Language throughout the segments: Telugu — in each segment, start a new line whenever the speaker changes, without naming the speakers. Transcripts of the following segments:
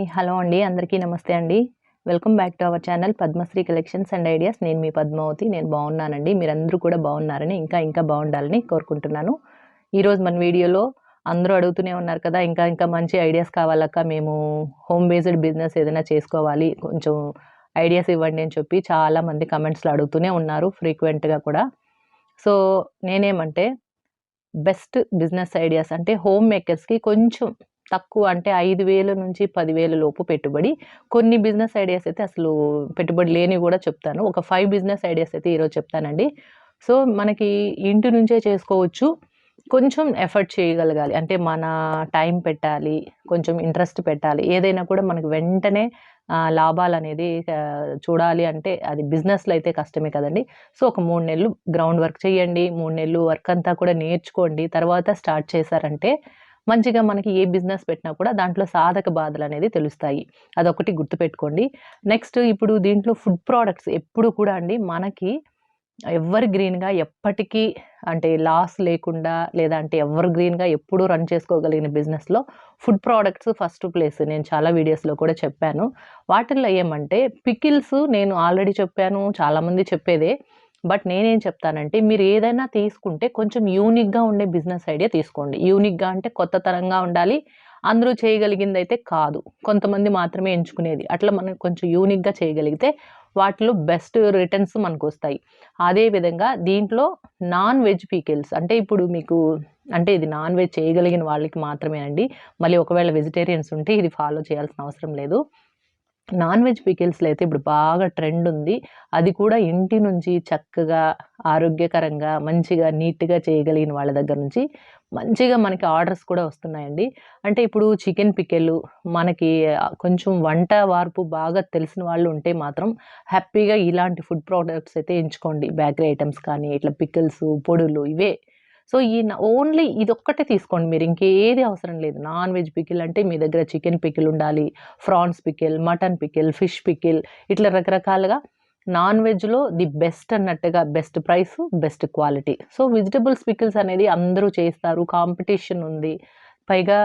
హాయ్ హలో అండి. అందరికీ నమస్తే అండి. Welcome back to our channel Padmasri collections and ideas. నేను మీ పద్మావతి. నేను బాగున్నానండి. మీరందరూ కూడా బాగున్నారని ఇంకా ఇంకా బాగుండాలని కోరుకుంటున్నాను. ఈరోజు మన వీడియోలో అందరూ అడుగుతూనే ఉన్నారు కదా ఇంకా ఇంకా మంచి ఐడియాస్ కావాలక్క. మేము హోమ్ బేస్డ్ బిజినెస్ ఏదైనా చేసుకోవాలి కొంచెం ఐడియాస్ ఇవ్వండి అని చెప్పి చాలా మంది కమెంట్స్లో అడుగుతూనే ఉన్నారు ఫ్రీక్వెంట్గా కూడా. సో నేనేమంటే బెస్ట్ బిజినెస్ ఐడియాస్ అంటే హోమ్ మేకర్స్కి కొంచెం తక్కువ అంటే ఐదు వేల నుంచి పదివేల లోపు పెట్టుబడి. కొన్ని బిజినెస్ ఐడియాస్ అయితే అసలు పెట్టుబడి లేని కూడా చెప్తాను. ఒక ఫైవ్ బిజినెస్ ఐడియాస్ అయితే ఈరోజు చెప్తానండి. సో మనకి ఇంటి నుంచే చేసుకోవచ్చు. కొంచెం ఎఫర్ట్ చేయగలగాలి. అంటే మన టైం పెట్టాలి కొంచెం ఇంట్రెస్ట్ పెట్టాలి. ఏదైనా కూడా మనకు వెంటనే లాభాలు అనేది చూడాలి అంటే అది బిజినెస్లో అయితే కష్టమే కదండి. సో ఒక మూడు నెలలు గ్రౌండ్ వర్క్ చేయండి. మూడు నెలలు వర్క్ అంతా కూడా నేర్చుకోండి. తర్వాత స్టార్ట్ చేశారంటే మంచిగా మనకి ఏ బిజినెస్ పెట్టినా కూడా దాంట్లో సాధక బాధలు అనేది తెలుస్తాయి. అదొకటి గుర్తుపెట్టుకోండి. నెక్స్ట్ ఇప్పుడు దీంట్లో ఫుడ్ ప్రోడక్ట్స్ ఎప్పుడు కూడా అండి మనకి ఎవర్ గ్రీన్గా ఎప్పటికీ అంటే లాస్ లేకుండా లేదా అంటే ఎవర్ గ్రీన్గా ఎప్పుడూ రన్ చేసుకోగలిగిన బిజినెస్లో ఫుడ్ ప్రోడక్ట్స్ ఫస్ట్ ప్లేస్. నేను చాలా వీడియోస్లో కూడా చెప్పాను. వాటిల్లో ఏమంటే పికిల్స్ నేను ఆల్రెడీ చెప్పాను. చాలామంది చెప్పేదే. బట్ నేనేం చెప్తానంటే మీరు ఏదైనా తీసుకుంటే కొంచెం యూనిక్గా ఉండే బిజినెస్ ఐడియా తీసుకోండి. యూనిక్గా అంటే కొత్త తరంగా ఉండాలి. అందరూ చేయగలిగింది అయితే కాదు. కొంతమంది మాత్రమే ఎంచుకునేది. అట్లా మనం కొంచెం యూనిక్గా చేయగలిగితే వాటిలో బెస్ట్ రిటర్న్స్ మనకు వస్తాయి అదేవిధంగా దీంట్లో నాన్ వెజ్ పీకిల్స్ అంటే ఇప్పుడు మీకు అంటే ఇది నాన్ వెజ్ చేయగలిగిన వాళ్ళకి మాత్రమే అండి మళ్ళీ ఒకవేళ వెజిటేరియన్స్ ఉంటే ఇది ఫాలో చేయాల్సిన అవసరం లేదు. నాన్ వెజ్ పికిల్స్లో అయితే ఇప్పుడు బాగా ట్రెండ్ ఉంది. అది కూడా ఇంటి నుంచి చక్కగా ఆరోగ్యకరంగా మంచిగా నీట్గా చేయగలిగిన వాళ్ళ దగ్గర నుంచి మంచిగా మనకి ఆర్డర్స్ కూడా వస్తున్నాయండి. అంటే ఇప్పుడు చికెన్ పికెలు మనకి కొంచెం వంట వార్పు బాగా తెలిసిన వాళ్ళు ఉంటే మాత్రం హ్యాపీగా ఇలాంటి ఫుడ్ ప్రోడక్ట్స్ అయితే ఎంచుకోండి. బేకరీ ఐటమ్స్ కానీ ఇట్లా పికిల్స్ పొడులు ఇవే సో ఈ ఓన్లీ ఇదొక్కటే తీసుకోండి మీరు. ఇంకేది అవసరం లేదు. నాన్ వెజ్ పికిల్ అంటే మీ దగ్గర చికెన్ పికిల్ ఉండాలి prawns pickle mutton pickle fish pickle ఇట్లా రకరకాలుగా నాన్ వెజ్లో ది బెస్ట్ అన్నట్టుగా best price best quality. So vegetables pickles అనేది అందరూ చేస్తారు. కాంపిటీషన్ ఉంది. పైగా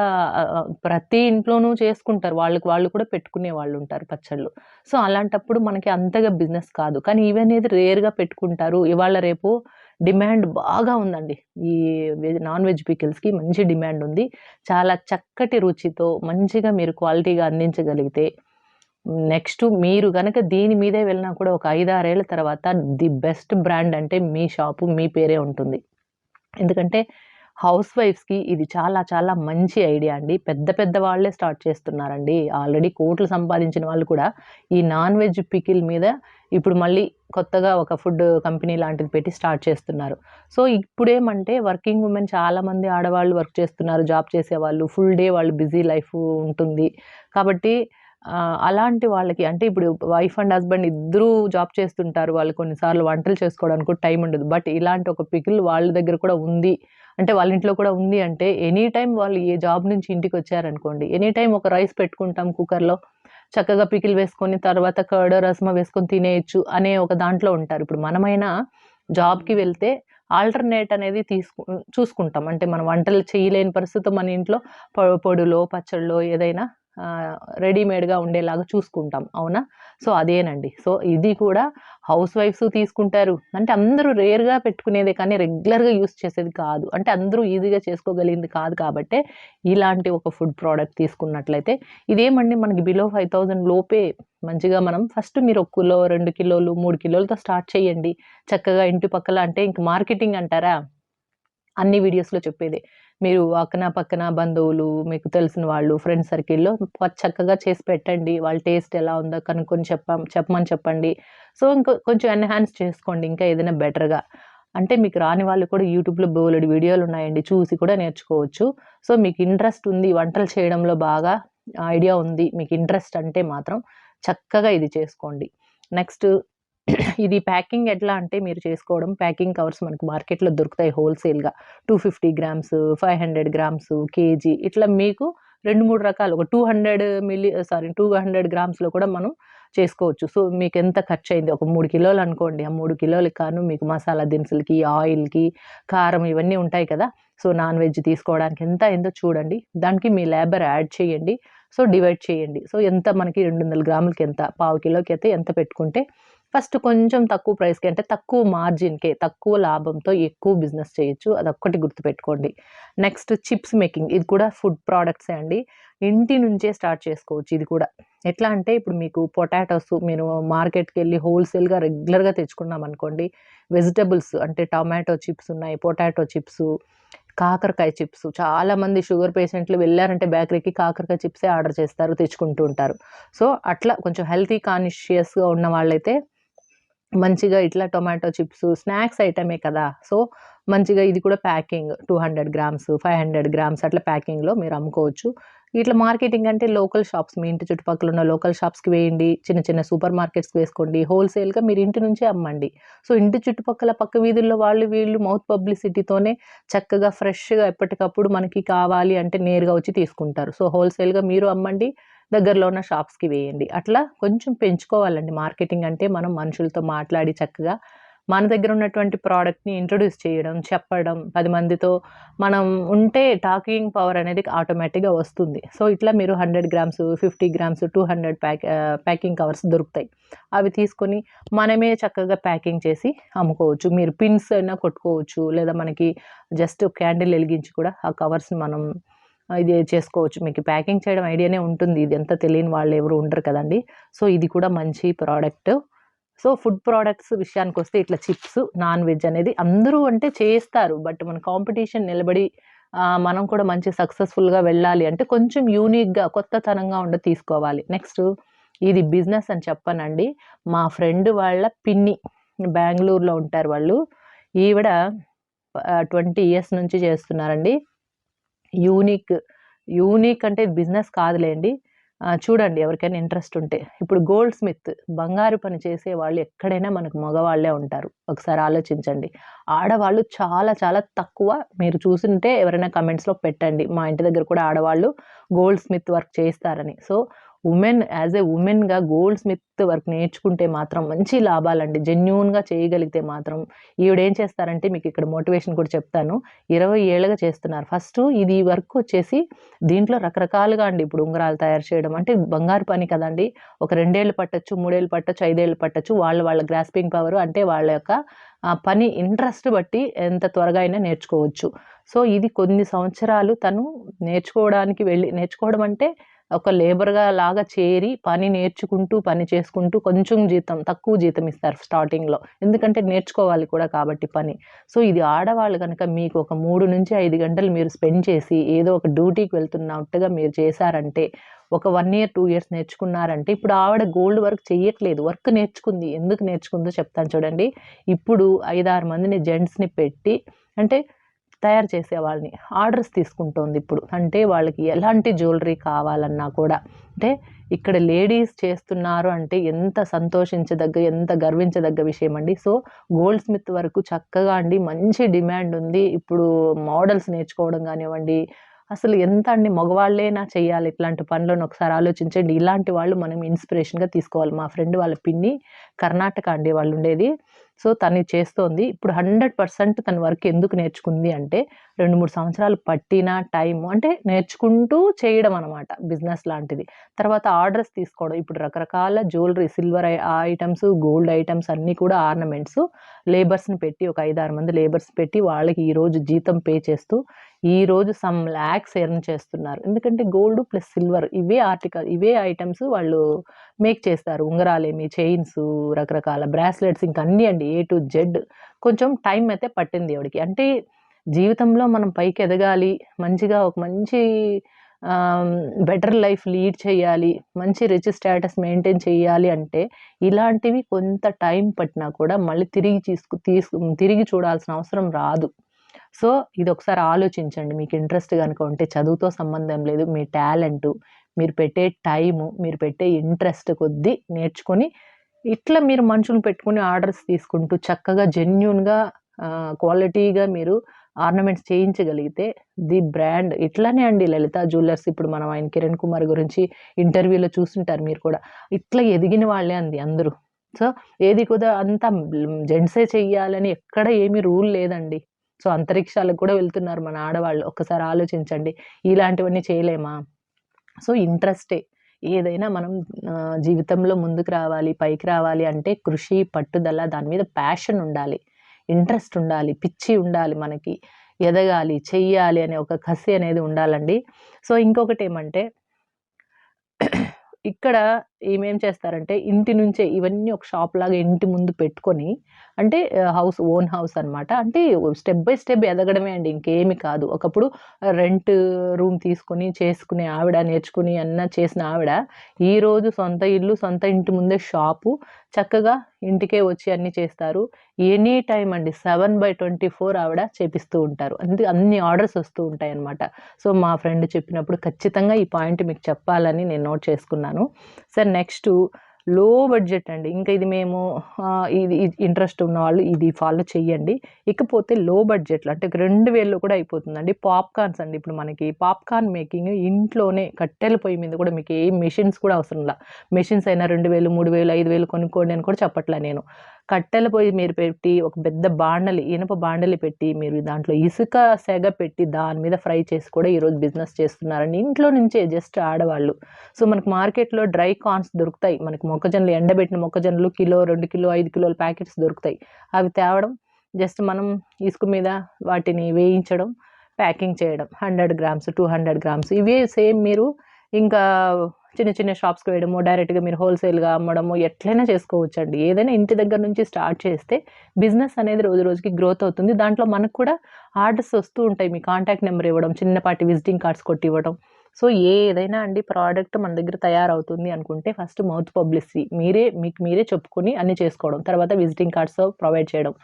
ప్రతి ఇంట్లోనూ చేసుకుంటారు. వాళ్ళకి వాళ్ళు కూడా పెట్టుకునే వాళ్ళు ఉంటారు పచ్చళ్ళు. సో అలాంటప్పుడు మనకి అంతగా బిజినెస్ కాదు. కానీ ఇవి అనేది రేర్గా పెట్టుకుంటారు. ఇవాళ రేపు డిమాండ్ బాగా ఉందండి. ఈ వెజ్ నాన్ వెజ్ పికిల్స్కి మంచి డిమాండ్ ఉంది. చాలా చక్కటి రుచితో మంచిగా మీరు క్వాలిటీగా అందించగలిగితే నెక్స్ట్ మీరు కనుక దీని మీదే వెళ్ళినా కూడా ఒక ఐదారేళ్ళ తర్వాత ది బెస్ట్ బ్రాండ్ అంటే మీ షాపు మీ పేరే ఉంటుంది. ఎందుకంటే హౌస్ వైఫ్స్కి ఇది చాలా చాలా మంచి ఐడియా అండి. పెద్ద పెద్ద వాళ్ళే స్టార్ట్ చేస్తున్నారండి. ఆల్రెడీ కోట్లు సంపాదించిన వాళ్ళు కూడా ఈ నాన్ వెజ్ పికిల్ మీద ఇప్పుడు మళ్ళీ కొత్తగా ఒక ఫుడ్ కంపెనీ లాంటిది పెట్టి స్టార్ట్ చేస్తున్నారు. సో ఇప్పుడేమంటే వర్కింగ్ ఉమెన్ చాలామంది ఆడవాళ్ళు వర్క్ చేస్తున్నారు. జాబ్ చేసేవాళ్ళు ఫుల్ డే వాళ్ళు బిజీ లైఫ్ ఉంటుంది. కాబట్టి అలాంటి వాళ్ళకి అంటే ఇప్పుడు వైఫ్ అండ్ హస్బెండ్ ఇద్దరూ జాబ్ చేస్తుంటారు. వాళ్ళు కొన్నిసార్లు వంటలు చేసుకోవడానికి టైం ఉండదు. బట్ ఇలాంటి ఒక పికిల్ వాళ్ళ దగ్గర కూడా ఉంది. అంటే వాళ్ళ ఇంట్లో కూడా ఉంది అంటే ఎనీ టైం వాళ్ళు ఏ జాబ్ నుంచి ఇంటికి వచ్చారనుకోండి ఎనీ టైం ఒక రైస్ పెట్టుకుంటాం కుక్కర్లో చక్కగా పికిల్ వేసుకొని తర్వాత కర్డ్ రసమ వేసుకొని తినేయచ్చు అనే ఒక దాంట్లో ఉంటారు. ఇప్పుడు మనమైనా జాబ్కి వెళ్తే ఆల్టర్నేట్ అనేది తీసుకు చూసుకుంటాం. అంటే మనం వంటలు చేయలేని పరిస్థితి మన ఇంట్లో పొడులో పచ్చళ్ళలో ఏదైనా రెడీమేడ్గా ఉండేలాగా చూసుకుంటాం అవునా? సో అదేనండి. సో ఇది కూడా హౌస్ వైఫ్స్ తీసుకుంటారు. అంటే అందరూ రేర్గా పెట్టుకునేదే కానీ రెగ్యులర్గా యూస్ చేసేది కాదు. అంటే అందరూ ఈజీగా చేసుకోగలిగింది కాదు కాబట్టే ఇలాంటి ఒక ఫుడ్ ప్రోడక్ట్ తీసుకున్నట్లయితే ఇదేమండి మనకి బిలో ఫైవ్ థౌజండ్ లోపే మంచిగా మనం ఫస్ట్ మీరు ఒక కిలో రెండు కిలోలు మూడు కిలోలతో స్టార్ట్ చేయండి. చక్కగా ఇంటి పక్కల అంటే ఇంక మార్కెటింగ్ అంటారా? అన్ని వీడియోస్లో చెప్పేదే. మీరు అక్కన పక్కన బంధువులు మీకు తెలిసిన వాళ్ళు ఫ్రెండ్ సర్కిల్లో చక్కగా చేసి పెట్టండి. వాళ్ళ టేస్ట్ ఎలా ఉందో కనుక్కొని చెప్ప చెప్పమని చెప్పండి. సో ఇంకో కొంచెం ఎన్హాన్స్ చేసుకోండి ఇంకా ఏదైనా బెటర్గా అంటే మీకు రాని వాళ్ళు కూడా యూట్యూబ్లో బోలెడు వీడియోలు ఉన్నాయండి. చూసి కూడా నేర్చుకోవచ్చు. సో మీకు ఇంట్రెస్ట్ ఉంది వంటలు చేయడంలో బాగా ఐడియా ఉంది మీకు ఇంట్రెస్ట్ అంటే మాత్రం చక్కగా ఇది చేసుకోండి. నెక్స్ట్ ఇది ప్యాకింగ్ ఎట్లా అంటే మీరు చేసుకోవడం ప్యాకింగ్ కవర్స్ మనకు మార్కెట్లో దొరుకుతాయి హోల్సేల్గా. Two fifty grams five hundred grams KG ఇట్లా మీకు రెండు మూడు రకాలు ఒక two hundred milli sorry two hundred గ్రామ్స్లో కూడా మనం చేసుకోవచ్చు. సో మీకు ఎంత ఖర్చు అయింది ఒక మూడు కిలోలు అనుకోండి. ఆ మూడు కిలోలకి కాను మీకు మసాలా దినుసులకి ఆయిల్కి కారం ఇవన్నీ ఉంటాయి కదా. సో నాన్ వెజ్ తీసుకోవడానికి ఎంత అయిందో చూడండి. దానికి మీ లేబర్ యాడ్ చేయండి. సో డివైడ్ చేయండి. సో ఎంత మనకి రెండు వందల గ్రాములకి ఎంత పావు కిలోకి అయితే ఎంత పెట్టుకుంటే ఫస్ట్ కొంచెం తక్కువ ప్రైస్కి అంటే తక్కువ మార్జిన్కే తక్కువ లాభంతో ఎక్కువ బిజినెస్ చేయొచ్చు. అదొక్కటి గుర్తుపెట్టుకోండి. నెక్స్ట్ చిప్స్ మేకింగ్ ఇది కూడా ఫుడ్ ప్రోడక్ట్సే అండి. ఇంటి నుంచే స్టార్ట్ చేసుకోవచ్చు ఇది కూడా. ఎట్లా అంటే ఇప్పుడు మీకు పొటాటోస్ మీరు మార్కెట్కి వెళ్ళి హోల్సేల్గా రెగ్యులర్గా తెచ్చుకున్నాం అనుకోండి. వెజిటబుల్స్ అంటే టమాటో చిప్స్ ఉన్నాయి పొటాటో చిప్స్ కాకరకాయ చిప్స్ చాలామంది షుగర్ పేషెంట్లు వెళ్ళారంటే బేకరీకి కాకరకాయ చిప్సే ఆర్డర్ చేస్తారు తెచ్చుకుంటూ ఉంటారు. సో అట్లా కొంచెం హెల్తీ కాన్షియస్గా ఉన్న వాళ్ళైతే మంచిగా ఇట్లా టొమాటో చిప్స్ స్నాక్స్ ఐటమే కదా. సో మంచిగా ఇది కూడా packing. Two hundred grams five hundred grams అట్లా ప్యాకింగ్లో మీరు అమ్ముకోవచ్చు. ఇట్లా మార్కెటింగ్ అంటే లోకల్ షాప్స్ మీ ఇంటి చుట్టుపక్కల ఉన్న లోకల్ షాప్స్కి వేయండి చిన్న చిన్న సూపర్ మార్కెట్స్కి వేసుకోండి. హోల్సేల్గా మీరు ఇంటి నుంచే అమ్మండి. సో ఇంటి చుట్టుపక్కల పక్క వీధుల్లో వాళ్ళు వీళ్ళు మౌత్ పబ్లిసిటీతోనే చక్కగా ఫ్రెష్గా ఎప్పటికప్పుడు మనకి కావాలి అంటే నేరుగా వచ్చి తీసుకుంటారు. సో హోల్సేల్గా మీరు అమ్మండి దగ్గరలో ఉన్న షాప్స్కి వేయండి. అట్లా కొంచెం పెంచుకోవాలండి. మార్కెటింగ్ అంటే మనం మనుషులతో మాట్లాడి చక్కగా మన దగ్గర ఉన్నటువంటి ప్రోడక్ట్ని ఇంట్రొడ్యూస్ చేయడం చెప్పడం పది మందితో మనం ఉంటే టాకింగ్ పవర్ అనేది ఆటోమేటిక్గా వస్తుంది. సో ఇట్లా మీరు hundred grams fifty grams two hundred pack packing covers దొరుకుతాయి. అవి తీసుకొని మనమే చక్కగా ప్యాకింగ్ చేసి అమ్ముకోవచ్చు. మీరు పిన్స్ అయినా కొట్టుకోవచ్చు. లేదా మనకి జస్ట్ క్యాండిల్ వెలిగించి కూడా ఆ కవర్స్ని మనం ఇది చేసుకోవచ్చు. మీకు ప్యాకింగ్ చేయడం ఐడియానే ఉంటుంది. ఇది ఎంత తెలియని వాళ్ళు ఎవరు ఉండరు కదండి. సో ఇది కూడా మంచి ప్రోడక్ట్. సో ఫుడ్ ప్రోడక్ట్స్ విషయానికి వస్తే ఇట్లా చిప్స్ నాన్ వెజ్ అనేది అందరూ అంటే చేస్తారు బట్ మన కాంపిటీషన్ నిలబడి మనం కూడా మంచి సక్సెస్ఫుల్గా వెళ్ళాలి అంటే కొంచెం యూనిక్గా కొత్తతనంగా ఉండి తీసుకోవాలి. నెక్స్ట్ ఇది బిజినెస్ అని చెప్పానండి. మా ఫ్రెండ్ వాళ్ళ పిన్ని బెంగళూరులో ఉంటారు వాళ్ళు. ఈవిడ ట్వంటీ ఇయర్స్ నుంచి చేస్తున్నారండి. యూనిక్ యూనిక్ అంటే బిజినెస్ కాదులేండి. చూడండి ఎవరికైనా ఇంట్రెస్ట్ ఉంటే. ఇప్పుడు గోల్డ్ స్మిత్ బంగారు పని చేసే వాళ్ళు ఎక్కడైనా మనకు మగవాళ్ళే ఉంటారు. ఒకసారి ఆలోచించండి. ఆడవాళ్ళు చాలా చాలా తక్కువ. మీరు చూసింటే ఎవరైనా కమెంట్స్లో పెట్టండి. మా ఇంటి దగ్గర కూడా ఆడవాళ్ళు గోల్డ్ స్మిత్ వర్క్ చేస్తారని. సో ఉమెన్ యాజ్ ఏ ఉమెన్గా గోల్డ్ స్మిత్ వర్క్ నేర్చుకుంటే మాత్రం మంచి లాభాలండి. జెన్యున్గా చేయగలిగితే మాత్రం. ఈవిడేం చేస్తారంటే మీకు ఇక్కడ మోటివేషన్ కూడా చెప్తాను. ఇరవై ఏళ్ళుగా చేస్తున్నారు. ఫస్ట్ ఇది వర్క్ వచ్చేసి దీంట్లో రకరకాలుగా అండి ఇప్పుడు ఉంగరాలు తయారు చేయడం. అంటే బంగారు పని కదండి. ఒక రెండేళ్ళు పట్టచ్చు మూడేళ్ళు పట్టచ్చు ఐదేళ్ళు పట్టచ్చు వాళ్ళ వాళ్ళ గ్రాస్పింగ్ పవర్ అంటే వాళ్ళ యొక్క పని ఇంట్రెస్ట్ బట్టి ఎంత త్వరగా అయినా నేర్చుకోవచ్చు. సో ఇది కొన్ని సంవత్సరాలు తను నేర్చుకోవడానికి వెళ్ళి నేర్చుకోవడం అంటే ఒక లేబర్గా లాగా చేరి పని నేర్చుకుంటూ పని చేసుకుంటూ కొంచెం జీతం తక్కువ జీతం ఇస్తారు స్టార్టింగ్లో ఎందుకంటే నేర్చుకోవాలి కూడా కాబట్టి పని. సో ఇది ఆడవాళ్ళు కనుక మీకు ఒక మూడు నుంచి ఐదు గంటలు మీరు స్పెండ్ చేసి ఏదో ఒక డ్యూటీకి వెళ్తున్నట్టుగా మీరు చేశారంటే ఒక వన్ ఇయర్ టూ ఇయర్స్ నేర్చుకున్నారంటే ఇప్పుడు ఆవిడ గోల్డ్ వర్క్ చేయట్లేదు వర్క్ నేర్చుకుంది. ఎందుకు నేర్చుకుందో చెప్తాను చూడండి. ఇప్పుడు ఐదారు మందిని జెంట్స్ని పెట్టి అంటే తయారు చేసే వాళ్ళని ఆర్డర్స్ తీసుకుంటోంది ఇప్పుడు. అంటే వాళ్ళకి ఎలాంటి జ్యువెలరీ కావాలన్నా కూడా. అంటే ఇక్కడ లేడీస్ చేస్తున్నారు అంటే ఎంత సంతోషించదగ్గ ఎంత గర్వించదగ్గ విషయం అండి సో గోల్డ్ స్మిత్ వరకు చక్కగా అండి మంచి డిమాండ్ ఉంది. ఇప్పుడు మోడల్స్ నేర్చుకోవడం కానివ్వండి అసలు ఎంత అండి మగవాళ్ళేనా చేయాలి ఇట్లాంటి పనులను ఒకసారి ఆలోచించండి. ఇలాంటి వాళ్ళు మనం ఇన్స్పిరేషన్గా తీసుకోవాలి. మా ఫ్రెండ్ వాళ్ళ పిన్ని కర్ణాటక అండి వాళ్ళు ఉండేది. సో తను చేస్తోంది. ఇప్పుడు హండ్రెడ్ పర్సెంట్ తన వర్క్ ఎందుకు నేర్చుకుంది అంటే రెండు మూడు సంవత్సరాలు పట్టిన టైం అంటే నేర్చుకుంటూ చేయడం అనమాట బిజినెస్ లాంటిది. తర్వాత ఆర్డర్స్ తీసుకోవడం. ఇప్పుడు రకరకాల jewellery silver items gold items అన్నీ కూడా ఆర్నమెంట్స్ లేబర్స్ని పెట్టి ఒక ఐదారు మంది లేబర్స్ పెట్టి వాళ్ళకి ఈరోజు జీతం పే చేస్తూ ఈ రోజు సమ్ ల్యాక్స్ ఎర్న్ చేస్తున్నారు. ఎందుకంటే గోల్డ్ ప్లస్ సిల్వర్ ఇవే ఆర్టికల్ ఇవే ఐటమ్స్ వాళ్ళు మేక్ చేస్తారు. ఉంగరాలేమి చైన్స్ రకరకాల బ్రాస్లెట్స్ ఇంకా అన్నీ అండి. ఏ టు జెడ్ కొంచెం టైం అయితే పట్టింది ఆవిడకి. అంటే జీవితంలో మనం పైకి ఎదగాలి మంచిగా ఒక మంచి బెటర్ లైఫ్ లీడ్ చేయాలి మంచి రిచ్ స్టేటస్ మెయింటైన్ చేయాలి అంటే ఇలాంటివి కొంత టైం పట్టినా కూడా మళ్ళీ తిరిగి తీసుకు తీసుకు తిరిగి చూడాల్సిన అవసరం రాదు. సో ఇది ఒకసారి ఆలోచించండి. మీకు ఇంట్రెస్ట్ కనుక ఉంటే చదువుతో సంబంధం లేదు మీ టాలెంట్ మీరు పెట్టే టైము మీరు పెట్టే ఇంట్రెస్ట్ కొద్దీ నేర్చుకొని ఇట్లా మీరు మనుషులు పెట్టుకుని ఆర్డర్స్ తీసుకుంటూ చక్కగా జెన్యున్గా క్వాలిటీగా మీరు ఆర్నమెంట్స్ చేయించగలిగితే ది బ్రాండ్ ఇట్లానే అండి లలిత జ్యువెలర్స్. ఇప్పుడు మనం ఆయన కిరణ్ కుమార్ గురించి ఇంటర్వ్యూలో చూసుంటారు మీరు కూడా. ఇట్లా ఎదిగిన వాళ్ళే అంది అందరూ. సో ఏది కూడా అంతా జెంట్సే చెయ్యాలని ఎక్కడ ఏమీ రూల్ లేదండి. సో అంతరిక్షాలకు కూడా వెళ్తున్నారు మన ఆడవాళ్ళు. ఒక్కసారి ఆలోచించండి. ఇలాంటివన్నీ చేయలేమా? సో ఇంట్రెస్టే. ఏదైనా మనం జీవితంలో ముందుకు రావాలి, పైకి రావాలి అంటే కృషి, పట్టుదల దాని మీద ప్యాషన్ ఉండాలి. ఇంట్రెస్ట్ ఉండాలి. పిచ్చి ఉండాలి మనకి. ఎదగాలి, చెయ్యాలి అనే ఒక కసి అనేది ఉండాలండి. సో, ఇంకొకటి ఏమంటే ఇక్కడ ఏమేం చేస్తారంటే ఇంటి నుంచే ఇవన్నీ ఒక షాప్ లాగా ఇంటి ముందు పెట్టుకొని అంటే హౌస్ ఓన్ హౌస్ అనమాట. అంటే స్టెప్ బై స్టెప్ ఎదగడమే అండి. ఇంకేమి కాదు. ఒకప్పుడు రెంట్ రూమ్ తీసుకొని చేసుకునే ఆవిడ, నేర్చుకుని అన్న చేసిన ఆవిడ, ఈరోజు సొంత ఇల్లు, సొంత ఇంటి ముందే షాపు, చక్కగా ఇంటికే వచ్చి అన్నీ చేస్తారు. ఎనీ టైం అండి 7/24 ఆవిడ చేపిస్తూ ఉంటారు. అందుకే అన్ని ఆర్డర్స్ వస్తూ ఉంటాయి అన్నమాట సో, మా ఫ్రెండ్ చెప్పినప్పుడు ఖచ్చితంగా ఈ పాయింట్ మీకు చెప్పాలని నేను నోట్ చేసుకున్నాను. సరే నెక్స్ట్లో బడ్జెట్ అండి. ఇంకా ఇది మేము ఇది ఇది ఇంట్రెస్ట్ ఉన్నవాళ్ళు ఇది ఫాలో చేయండి. ఇకపోతే లో బడ్జెట్‌లో అంటే 2000లో కూడా అయిపోతుందండి. పాప్‌కార్న్స్ అండి. ఇప్పుడు మనకి పాప్‌కార్న్ మేకింగ్ ఇంట్లోనే కట్టెల పొయ్యి మీద కూడా మీకు ఏ మెషిన్స్ కూడా అవసరం లా మెషిన్స్ అయినా 2000, 3000, 5000 కొనుక్కోండి అని కూడా చెప్పట్లే నేను. కట్టెల పొయ్యి మీరు పెట్టి ఒక పెద్ద బాండలి, ఇనుప బాండలి పెట్టి మీరు దాంట్లో ఇసుక సెగ పెట్టి దాని మీద ఫ్రై చేసి కూడా ఈరోజు బిజినెస్ చేస్తున్నారండి. ఇంట్లో నుంచే జస్ట్ ఆడవాళ్ళు. సో, మనకు మార్కెట్‌లో డ్రై కార్న్స్ దొరుకుతాయి. మనకి మొక్కజొన్నలు ఎండబెట్టిన మొక్కజొన్నలు కిలో, రెండు కిలో, ఐదు కిలోల ప్యాకెట్స్ దొరుకుతాయి. అవి తేవడం, జస్ట్ మనం ఇసుక మీద వాటిని వేయించడం, ప్యాకింగ్ చేయడం. 100 గ్రామ్స్, 200 గ్రామ్స్ ఇవే సేమ్ మీరు ఇంకా చిన్న చిన్న షాప్స్‌కి వేయడము, డైరెక్ట్‌గా మీరు హోల్‌సేల్‌గా అమ్మడము ఎట్లైనా చేసుకోవచ్చండి. ఏదైనా ఇంటి దగ్గర నుంచి స్టార్ట్ చేస్తే బిజినెస్ అనేది రోజు రోజుకి గ్రోత్ అవుతుంది. దాంట్లో మనకు కూడా ఆర్డర్స్ వస్తూ ఉంటాయి. మీ కాంటాక్ట్ నెంబర్ ఇవ్వడం, చిన్నపాటి విజిటింగ్ కార్డ్స్ కొట్టి ఇవ్వడం సో, ఏదైనా అండి ప్రోడక్ట్ మన దగ్గర తయారవుతుంది అనుకుంటే ఫస్ట్ మౌత్ పబ్లిసిటీ మీరే మీకు మీరే చెప్పుకొని అన్ని చేసుకోవడం. తర్వాత విజిటింగ్ కార్డ్స్ ప్రొవైడ్ చేయడం.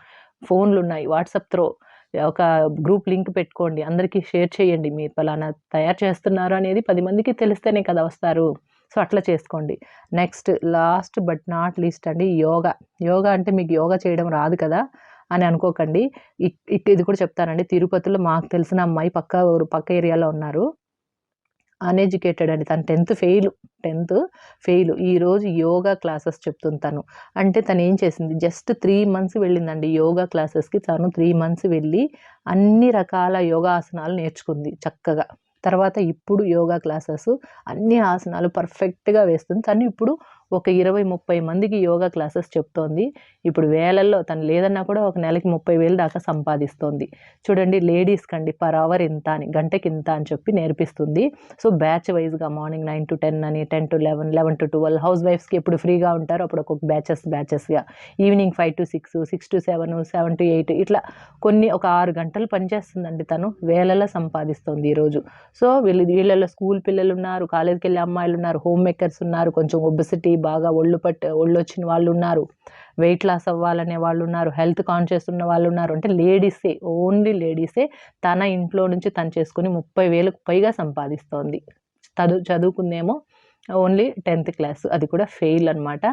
ఫోన్లు ఉన్నాయి వాట్సాప్ త్రో ఒక గ్రూప్ లింక్ పెట్టుకోండి. అందరికీ షేర్ చేయండి. మీరు ఫలానా తయారు చేస్తున్నారు అనేది పది మందికి తెలిస్తేనే కదా వస్తారు. సో, అట్లా చేసుకోండి. Next last but not least అండి యోగా. యోగా అంటే మీకు యోగా చేయడం రాదు కదా! అని అనుకోకండి. ఇది కూడా చెప్తానండి. తిరుపతిలో మాకు తెలిసిన అమ్మాయి పక్క ఊరు పక్క ఏరియాలో ఉన్నారు. అన్‌ఎడ్యుకేటెడ్ అండి. తను టెన్త్ ఫెయిల్ టెన్త్ ఫెయిల్ ఈరోజు యోగా క్లాసెస్ చెప్తుంది తను. అంటే తనేం చేసింది జస్ట్ త్రీ మంత్స్ వెళ్ళిందండి యోగా క్లాసెస్‌కి. తను త్రీ మంత్స్ వెళ్ళి అన్ని రకాల యోగా ఆసనాలు నేర్చుకుంది చక్కగా. తర్వాత ఇప్పుడు యోగా క్లాసెస్ అన్ని ఆసనాలు పర్ఫెక్ట్‌గా వేస్తుంది. తను ఇప్పుడు ఒక 20, 30 మందికి యోగా క్లాసెస్ చెప్తోంది. ఇప్పుడు వేలల్లో తను లేదన్నా కూడా ఒక నెలకి 30,000 దాకా సంపాదిస్తోంది. చూడండి లేడీస్‌కండి పర్ అవర్ ఇంత అని, గంటకి ఇంత అని చెప్పి నేర్పిస్తుంది. సో, బ్యాచ్ వైస్‌గా మార్నింగ్ 9-10 అని, 10-11, 11-12 హౌస్ వైఫ్స్‌కి ఎప్పుడు ఫ్రీగా ఉంటారో అప్పుడు ఒక్కొక్క బ్యాచెస్ బ్యాచెస్‌గా. ఈవినింగ్ 5-6, 6-7, 7-8 ఇట్లా కొన్ని ఒక ఆరు గంటలు పనిచేస్తుందండి తను. వేలలో సంపాదిస్తోంది ఈరోజు. సో, వీళ్ళు వీళ్ళలో స్కూల్ పిల్లలు ఉన్నారు కాలేజ్కి వెళ్ళే అమ్మాయిలు ఉన్నారు హోమ్ మేకర్స్ ఉన్నారు, కొంచెం ఒబ్బసిటీ బాగా ఒళ్ళు పట్టి వాళ్ళు ఉన్నారు వెయిట్ లాస్ అవ్వాలనే వాళ్ళు ఉన్నారు హెల్త్ కాన్షియస్ ఉన్న వాళ్ళు ఉన్నారు అంటే లేడీసే ఓన్లీ లేడీసే తన ఇంట్లో నుంచి తను చేసుకుని ముప్పై వేలకు పైగా సంపాదిస్తోంది. చదువు చదువుకుందేమో ఓన్లీ 10థ్ క్లాస్. అది కూడా ఫెయిల్ అనమాట.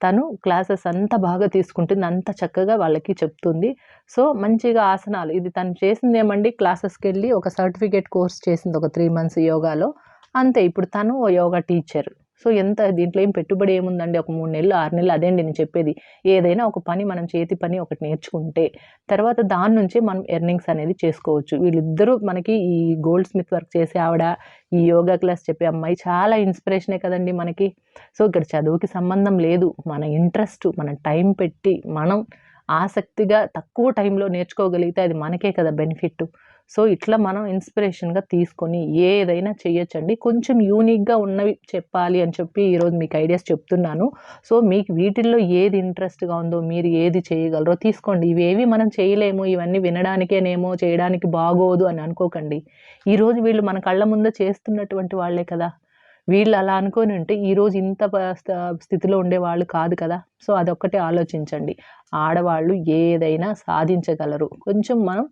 తను క్లాసెస్ అంత బాగా తీసుకుంటుంది. అంత చక్కగా వాళ్ళకి చెప్తుంది. సో, మంచిగా ఆసనాలు ఇది తను చేసిందేమండి క్లాసెస్‌కెళ్ళి ఒక సర్టిఫికేట్ కోర్స్ చేసింది ఒక త్రీ మంత్స్ యోగాలో. అంతే ఇప్పుడు తను ఓ యోగా టీచర్. సో, ఎంత దీంట్లో ఏం పెట్టుబడి ఏముందండి. ఒక మూడు నెలలు, ఆరు నెలలు అదేండి నేను చెప్పేది. ఏదైనా ఒక పని మనం చేతి పని ఒకటి నేర్చుకుంటే, తర్వాత దాని నుంచే మనం ఎర్నింగ్స్ అనేది చేసుకోవచ్చు. వీళ్ళిద్దరూ మనకి ఈ గోల్డ్ స్మిత్ వర్క్ చేసే ఆవిడ, ఈ యోగా క్లాస్ చెప్పే అమ్మాయి చాలా ఇన్స్పిరేషనే కదండీ మనకి. సో, ఇక్కడ చదువుకి సంబంధం లేదు. మన ఇంట్రెస్ట్ మన టైం పెట్టి మనం ఆసక్తిగా తక్కువ టైంలో నేర్చుకోగలిగితే అది మనకే కదా బెనిఫిట్. సో, ఇట్లా మనం ఇన్స్పిరేషన్‌గా తీసుకొని ఏదైనా చేయొచ్చండి. కొంచెం యూనిక్‌గా ఉన్నవి చెప్పాలి అని చెప్పి ఈరోజు మీకు ఐడియాస్ చెప్తున్నాను. సో, మీకు వీటిల్లో ఏది ఇంట్రెస్ట్‌గా ఉందో, మీరు ఏది చేయగలరో తీసుకోండి. ఇవేవి మనం చేయలేము. ఇవన్నీ వినడానికేనేమో, చేయడానికి బాగోదు అని అనుకోకండి. ఈరోజు వీళ్ళు మన కళ్ళ ముందే చేస్తున్నటువంటి వాళ్ళే కదా! వీళ్ళు అలా అనుకోనుంటే ఈరోజు ఇంత స్థితిలో ఉండేవాళ్ళు కాదు కదా! సో, అదొక్కటే ఆలోచించండి. ఆడవాళ్ళు ఏదైనా సాధించగలరు. కొంచెం మనం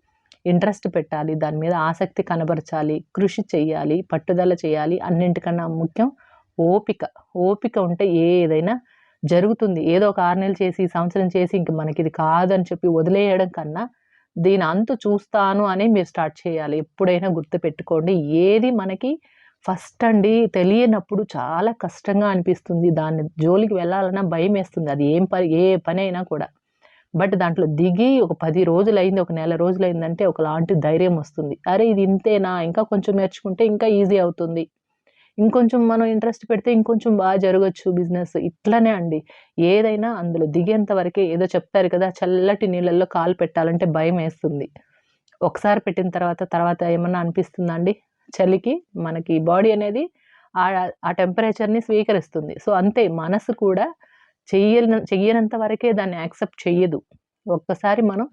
ఇంట్రెస్ట్ పెట్టాలి. దాని మీద ఆసక్తి కనబరచాలి. కృషి చేయాలి పట్టుదల చేయాలి. అన్నింటికన్నా ముఖ్యం ఓపిక. ఓపిక ఉంటే ఏదైనా జరుగుతుంది. ఏదో ఒక ఆరు నెలలు చేసి, సంవత్సరం చేసి ఇంక మనకి ఇది కాదని చెప్పి వదిలేయడం కన్నా, దీని అంతు చూస్తాను అని మీరు స్టార్ట్ చేయాలి. ఎప్పుడైనా గుర్తుపెట్టుకోండి. ఏది మనకి ఫస్ట్ అండి తెలియనప్పుడు చాలా కష్టంగా అనిపిస్తుంది. దాని జోలికి వెళ్ళాలన్నా భయం వేస్తుంది అది ఏం పని ఏ పనైనా కూడా. బట్ దాంట్లో దిగి ఒక పది రోజులు అయింది ఒక నెల రోజులు అయిందంటే ఒకలాంటి ధైర్యం వస్తుంది. అరే! ఇది ఇంతేనా ఇంకా కొంచెం నేర్చుకుంటే ఇంకా ఈజీ అవుతుంది. ఇంకొంచెం మనం ఇంట్రెస్ట్ పెడితే ఇంకొంచెం బాగా జరగచ్చు బిజినెస్ ఇట్లనే అండి ఏదైనా అందులో దిగేంత వరకే ఏదో చెప్తారు కదా చల్లటి నీళ్ళల్లో కాలు పెట్టాలంటే భయం వేస్తుంది ఒకసారి పెట్టిన తర్వాత తర్వాత ఏమన్నా అనిపిస్తుందా అండి చలికి మనకి బాడీ అనేది ఆ ఆ టెంపరేచర్ని స్వీకరిస్తుంది సో అంతే మనసు కూడా చెయ్యని చెయ్యనంత వరకే దాన్ని యాక్సెప్ట్ చెయ్యదు. ఒక్కసారి మనం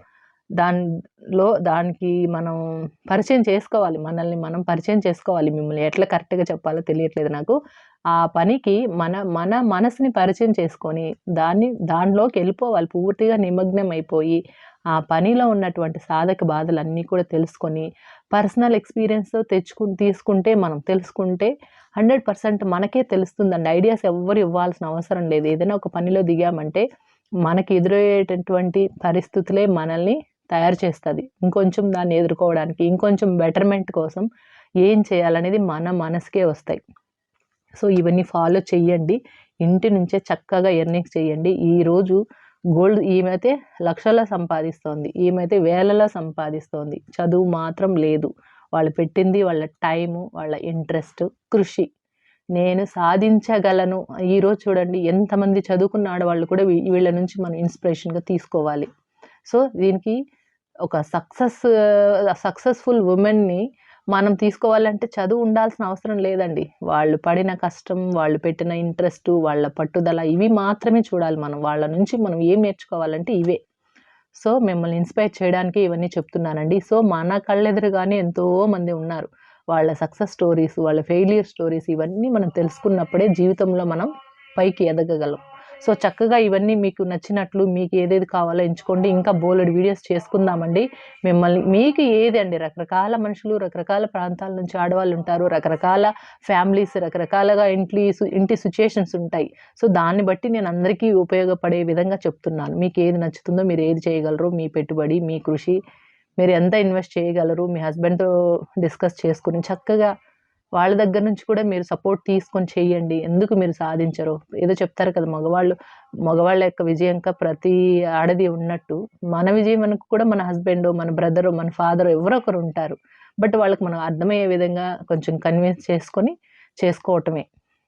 దానిలో దానికి మనం పరిచయం చేసుకోవాలి. మనల్ని మనం పరిచయం చేసుకోవాలి. మిమ్మల్ని ఎట్లా కరెక్ట్గా చెప్పాలో తెలియట్లేదు నాకు. ఆ పనికి మన మన మనసుని పరిచయం చేసుకొని దాన్ని దానిలోకి వెళ్ళిపోవాలి. పూర్తిగా నిమగ్నం అయిపోయి ఆ పనిలో ఉన్నటువంటి సాధక బాధలన్నీ కూడా తెలుసుకొని పర్సనల్ ఎక్స్పీరియన్స్ తెచ్చుకు తీసుకుంటే మనం తెలుసుకుంటే హండ్రెడ్ పర్సెంట్ మనకే తెలుస్తుందండి. ఐడియాస్ ఎవ్వరు ఇవ్వాల్సిన అవసరం లేదు. ఏదైనా ఒక పనిలో దిగామంటే మనకి ఎదురయ్యేటటువంటి పరిస్థితులే మనల్ని తయారు చేస్తుంది. ఇంకొంచెం దాన్ని ఎదుర్కోవడానికి ఇంకొంచెం బెటర్మెంట్ కోసం ఏం చేయాలనేది మన మనసుకే వస్తాయి. సో ఇవన్నీ ఫాలో చెయ్యండి. ఇంటి నుంచే చక్కగా ఎర్నింగ్స్ చేయండి ఈరోజు గోల్డ్ ఈమెతే లక్షల సంపాదిస్తోంది. ఈమెతే వేలలో సంపాదిస్తోంది. చదువు మాత్రం లేదు. వాళ్ళు పెట్టింది వాళ్ళ టైము వాళ్ళ ఇంట్రెస్ట్ కృషి. నేను సాధించగలను. ఈరోజు చూడండి ఎంతమంది చదువుకున్న ఆడవాళ్ళు కూడా వీళ్ళ నుంచి మనం ఇన్స్పిరేషన్గా తీసుకోవాలి. సో దీనికి ఒక సక్సెస్ సక్సెస్ఫుల్ ఉమెన్ని మనం తీసుకోవాలంటే చదువు ఉండాల్సిన అవసరం లేదండి. వాళ్ళు పడిన కష్టం వాళ్ళు పెట్టిన ఇంట్రెస్ట్ వాళ్ళ పట్టుదల ఇవి మాత్రమే చూడాలి మనం. వాళ్ళ నుంచి మనం ఏం నేర్చుకోవాలంటే ఇవే. సో మిమ్మల్ని ఇన్స్పైర్ చేయడానికి ఇవన్నీ చెప్తున్నానండి. సో మన కళ్ళెదురుగానే ఎంతో మంది ఉన్నారు. వాళ్ళ సక్సెస్ స్టోరీస్ వాళ్ళ ఫెయిలియర్ స్టోరీస్ ఇవన్నీ మనం తెలుసుకున్నప్పుడే జీవితంలో మనం పైకి ఎదగగలం. సో చక్కగా ఇవన్నీ మీకు నచ్చినట్లు మీకు ఏదేది కావాలో ఎంచుకోండి. ఇంకా బోలెడు వీడియోస్ చేసుకుందామండి. మిమ్మల్ని మీకు ఏది అండి? రకరకాల మనుషులు రకరకాల ప్రాంతాల నుంచి ఆడవాళ్ళు ఉంటారు. రకరకాల ఫ్యామిలీస్ రకరకాలుగా ఇంటి ఇంటి సిచ్యుయేషన్స్ ఉంటాయి. సో దాన్ని బట్టి నేను అందరికీ ఉపయోగపడే విధంగా చెప్తున్నాను. మీకు ఏది నచ్చుతుందో మీరు ఏది చేయగలరు? మీ పెట్టుబడి మీ కృషి మీరు ఎంత ఇన్వెస్ట్ చేయగలరు? మీ హస్బెండ్తో డిస్కస్ చేసుకుని చక్కగా వాళ్ళ దగ్గర నుంచి కూడా మీరు సపోర్ట్ తీసుకొని చేయండి. ఎందుకు మీరు సాధించరు? ఏదో చెప్తారు కదా మగవాళ్ళు. మగవాళ్ళ యొక్క విజయంక ప్రతి ఆడది ఉన్నట్టు మన విజయం మనకు కూడా మన హస్బెండ్ మన బ్రదర్ మన ఫాదర్ ఎవరో ఒకరు ఉంటారు. బట్ వాళ్ళకి మనం అర్థమయ్యే విధంగా కొంచెం కన్విన్స్ చేసుకొని చేసుకోవటమే.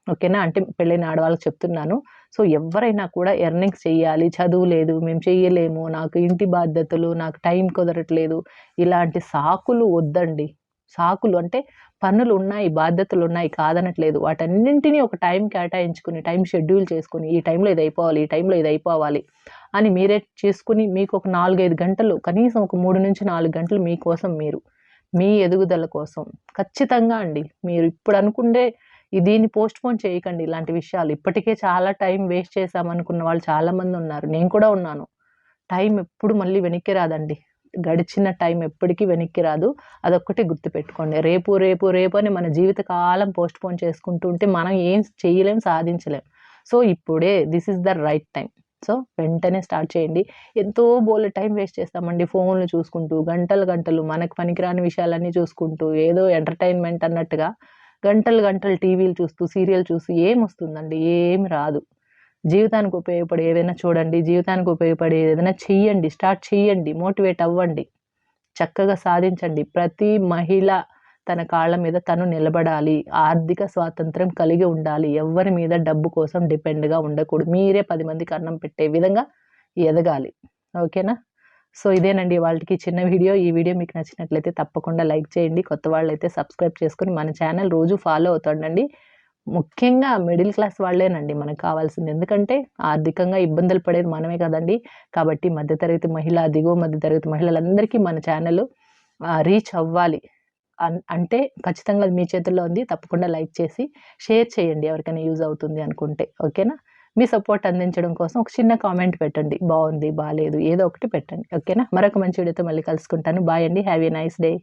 ఓకేనా అంటే పెళ్ళైన ఆడవాళ్ళకి చెప్తున్నాను. సో ఎవరైనా కూడా ఎర్నింగ్స్ చేయాలి. చదువు లేదు. మేము చేయలేము నాకు ఇంటి బాధ్యతలు నాకు టైం కుదరట్లేదు. ఇలాంటి సాకులు వద్దండి. సాకులు అంటే పనులు ఉన్నాయి బాధ్యతలు ఉన్నాయి కాదనట్లేదు. వాటన్నింటినీ ఒక టైం కేటాయించుకుని టైం షెడ్యూల్ చేసుకుని ఈ టైంలో ఇది అయిపోవాలి ఈ టైంలో ఇది అయిపోవాలి అని మీరే చేసుకుని మీకు ఒక నాలుగైదు గంటలు కనీసం ఒక మూడు నుంచి నాలుగు గంటలు మీకోసం మీరు మీ ఎదుగుదల కోసం. ఖచ్చితంగా అండి. మీరు ఇప్పుడు అనుకుంటే దీన్ని పోస్ట్ పోన్ చేయకండి ఇలాంటి విషయాలు. ఇప్పటికే చాలా టైం వేస్ట్ చేశామనుకున్న వాళ్ళు చాలామంది ఉన్నారు. నేను కూడా ఉన్నాను. టైం ఎప్పుడు మళ్ళీ వెనక్కి రాదండి. గడిచిన టైం ఎప్పటికీ వెనక్కి రాదు. అదొక్కటి గుర్తుపెట్టుకోండి. రేపు రేపు రేపు అని మన జీవితకాలం పోస్ట్ పోన్ చేసుకుంటూ ఉంటే మనం ఏం చేయలేం సాధించలేం. సో ఇప్పుడే this is the right time. So వెంటనే స్టార్ట్ చేయండి. ఎంతో బోల్ టైం వేస్ట్ చేస్తామండి ఫోన్లు చూసుకుంటూ గంటలు గంటలు మనకు పనికిరాని విషయాలన్నీ చూసుకుంటూ ఏదో ఎంటర్టైన్మెంట్ అన్నట్టుగా గంటలు గంటలు టీవీలు చూస్తూ సీరియల్ చూస్తూ ఏం వస్తుందండి? ఏమి రాదు. జీవితానికి ఉపయోగపడే ఏదైనా చూడండి జీవితానికి ఉపయోగపడే ఏదైనా చెయ్యండి స్టార్ట్ చెయ్యండి మోటివేట్ అవ్వండి చక్కగా సాధించండి. ప్రతి మహిళ తన కాళ్ళ మీద తను నిలబడాలి ఆర్థిక స్వాతంత్రం కలిగి ఉండాలి ఎవరి మీద డబ్బు కోసం డిపెండ్గా ఉండకూడదు. మీరే పది మందికి అన్నం పెట్టే విధంగా ఎదగాలి. ఓకేనా? సో ఇదేనండి వాళ్ళకి చిన్న వీడియో. ఈ వీడియో మీకు నచ్చినట్లయితే తప్పకుండా లైక్ చేయండి. కొత్త వాళ్ళైతే సబ్స్క్రైబ్ చేసుకుని మన ఛానల్ రోజు ఫాలో అవుతుండండి. ముఖ్యంగా మిడిల్ క్లాస్ వాళ్ళేనండి మనకు కావాల్సింది. ఎందుకంటే ఆర్థికంగా ఇబ్బందులు పడేది మనమే కదండి. కాబట్టి మధ్యతరగతి మహిళ దిగువ మధ్యతరగతి మహిళలందరికీ మన ఛానల్ రీచ్ అవ్వాలి. అంటే ఖచ్చితంగా మీ చేతుల్లో ఉంది. తప్పకుండా లైక్ చేసి షేర్ చేయండి ఎవరికైనా యూజ్ అవుతుంది అనుకుంటే. ఓకేనా? మీ సపోర్ట్ అందించడం కోసం ఒక చిన్న కామెంట్ పెట్టండి. బాగుంది బాగాలేదు ఏదో ఒకటి పెట్టండి. ఓకేనా? మరొక మంచి వీడియోతో మళ్ళీ కలుసుకుంటాను. బాయ్ అండి. Have a nice day.